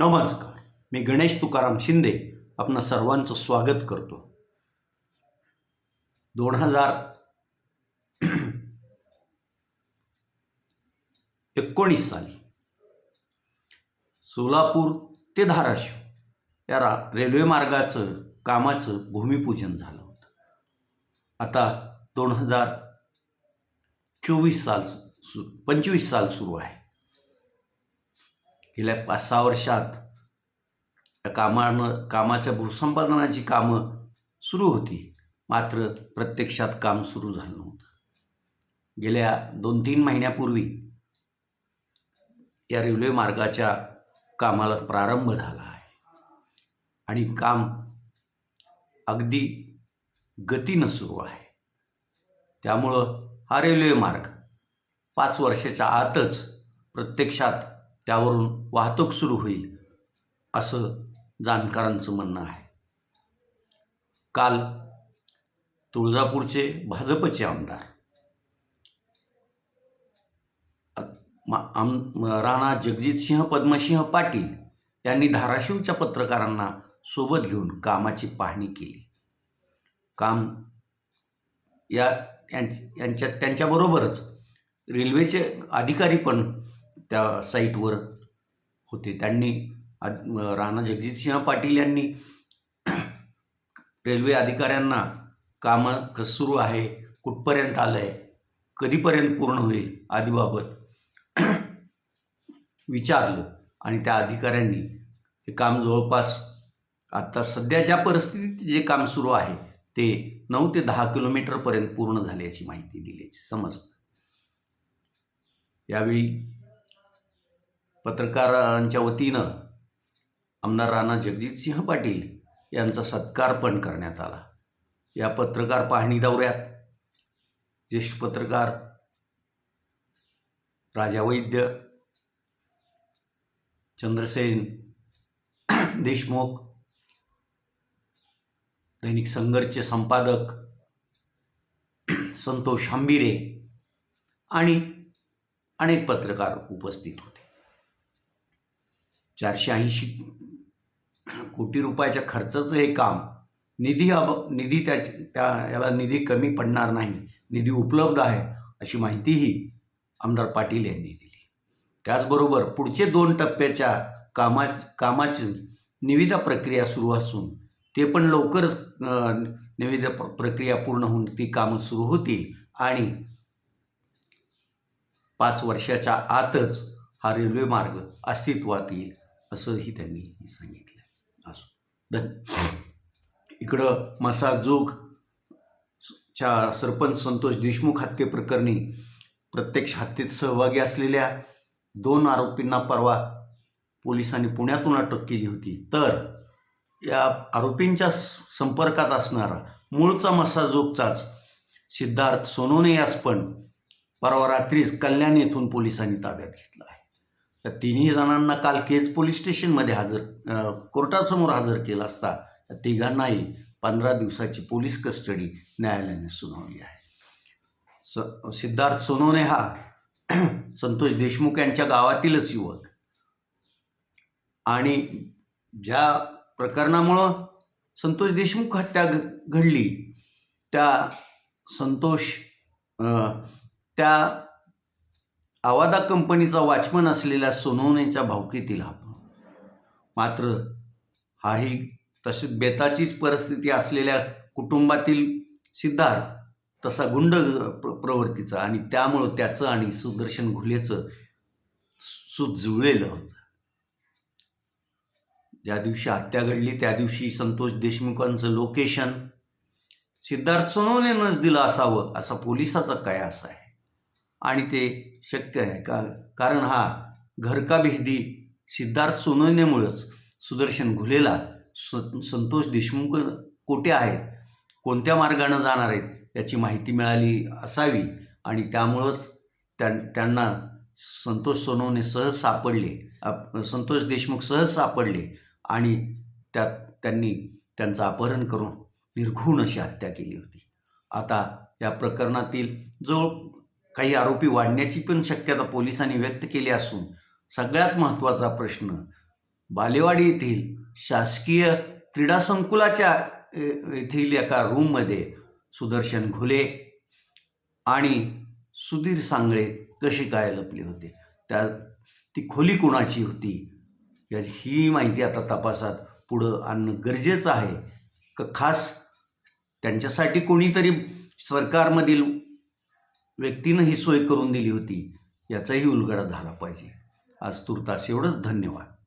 नमस्कार. मी गणेश तुकाराम शिंदे आपणा सर्वांचं स्वागत करतो. दोन हजार एकोणीस साली सोलापूर ते धाराशिव या रा रेल्वे मार्गाचं कामाचं भूमिपूजन झालं होतं. आता दोन हजार चोवीस साल पंचवीस साल सुरू आहे. गेल्या पाच सहा वर्षात त्या कामानं कामाच्या भूसंपादनाची कामं सुरू होती. मात्र प्रत्यक्षात काम सुरू झालं नव्हतं. गेल्या दोन तीन महिन्यापूर्वी या रेल्वे मार्गाच्या कामाला प्रारंभ झाला आहे. आणि काम अगदी गतीनं सुरू आहे. त्यामुळं हा रेल्वे मार्ग पाच वर्षाच्या आतच प्रत्यक्षात त्यावरून वाहतूक सुरू होईल असं जाणकारांचं म्हणणं आहे. काल तुळजापूरचे भाजपचे आमदार आम राणा जगजितसिंह पद्मसिंह पाटील यांनी धाराशिवच्या पत्रकारांना सोबत घेऊन कामाची पाहणी केली. काम या यांच्या त्यांच्याबरोबरच रेल्वेचे अधिकारी पण त्या साईटवर होते. त्यांनी आद- राणा जगजितसिंह पाटील यांनी रेल्वे अधिकाऱ्यांना कामं कसं सुरू आहे कुठपर्यंत आलं आहे कधीपर्यंत पूर्ण होईल आदीबाबत विचारलं आणि त्या अधिकाऱ्यांनी हे काम जवळपास आता सध्या ज्या परिस्थितीत जे काम सुरू आहे ते नऊ ते दहा किलोमीटरपर्यंत पूर्ण झाल्याची माहिती दिल्याची समजतं. यावेळी पत्रकारांच्या वतीनं आमदार राणा जगजितसिंह पाटील यांचा सत्कार पण करण्यात आला. या पत्रकार पाहणी दौऱ्यात ज्येष्ठ पत्रकार राजा वैद्य चंद्रसेन देशमुख दैनिक संघर्षचे संपादक संतोष हंबिरे आणि अनेक पत्रकार उपस्थित होते. चारशे ऐंशी कोटी रुपयाच्या खर्चाचं हे काम निधी अब निधी त्या त्या याला निधी कमी पडणार नाही निधी उपलब्ध आहे अशी माहितीही आमदार पाटील यांनी दिली. त्याचबरोबर पुढचे दोन टप्प्याच्या कामा कामाची निविदा प्रक्रिया सुरू असून ते पण लवकरच निविदा प्र प्रक्रिया पूर्ण होऊन ती कामं सुरू होतील आणि पाच वर्षाच्या आतच हा रेल्वे मार्ग अस्तित्वात येईल. असंही त्यांनी सांगितलं. असो. धन इकडं मसाजोग च्या सरपंच संतोष देशमुख हत्येप्रकरणी प्रत्यक्ष हत्येत सहभागी असलेल्या दोन आरोपींना परवा पोलिसांनी पुण्यातून अटक केली होती. तर या आरोपींच्या संपर्कात असणारा मूळचा मसाजोगचाच सिद्धार्थ सोनोने यास पण परवा रात्रीच कल्याण येथून पोलिसांनी ताब्यात घेतला. त्या तिन्ही जणांना काल केज पोलीस स्टेशनमध्ये हजर कोर्टासमोर हजर केला असता त्या तिघांनाही पंधरा दिवसाची पोलीस कस्टडी न्यायालयाने सुनावली आहे. स सिद्धार्थ सोनोने हा संतोष देशमुख यांच्या गावातीलच युवक. आणि ज्या प्रकरणामुळं संतोष देशमुख हत्या घ घडली त्या संतोष त्या आवादा कंपनीचा वॉचमन असलेल्या सोनवणेच्या भावकीतील हा मात्र हाही तशीच बेताचीच परिस्थिती असलेल्या कुटुंबातील सिद्धार्थ तसा गुंड प्र प्रवृत्तीचा आणि त्यामुळं त्याचं आणि सुदर्शन घुलेचं सुत जुळलेलं होतं. ज्या दिवशी हत्या घडली त्या दिवशी संतोष देशमुखांचं लोकेशन सिद्धार्थ सोनवणेनंच दिलं असावं असा पोलिसाचा कयास आहे. आणि ते शक्य आहे. का कारण हा घरका भेदी सिद्धार्थ सोनवणेमुळंच सुदर्शन घुलेला स संतोष देशमुख कोठे आहेत? कोणत्या मार्गानं जाणार आहेत? याची माहिती मिळाली असावी आणि त्यामुळंच त्यां त्यांना संतोष सोनवणे सहज सापडले. संतोष देशमुख सहज सापडले आणि त्यात त्यांनी त्यांचं अपहरण करून निर्घुण अशी हत्या केली होती. आता या प्रकरणातील जो काही आरोपी वाढण्याची पण शक्यता पोलिसांनी व्यक्त केली असून सगळ्यात महत्त्वाचा प्रश्न बालेवाडी येथील शासकीय क्रीडा संकुलाच्या येथील एका रूममध्ये सुदर्शन घुले आणि सुधीर सांगळे कसे काय लपले होते? त्या ती खोली कोणाची होती? या ही माहिती आता तपासात पुढं आणणं गरजेचं आहे. का खास त्यांच्यासाठी कोणीतरी सरकारमधील व्यक्तीनं ही सोय करून दिली होती याचाही उलगडा झाला पाहिजे. आज तुर्तास एवढंच. धन्यवाद.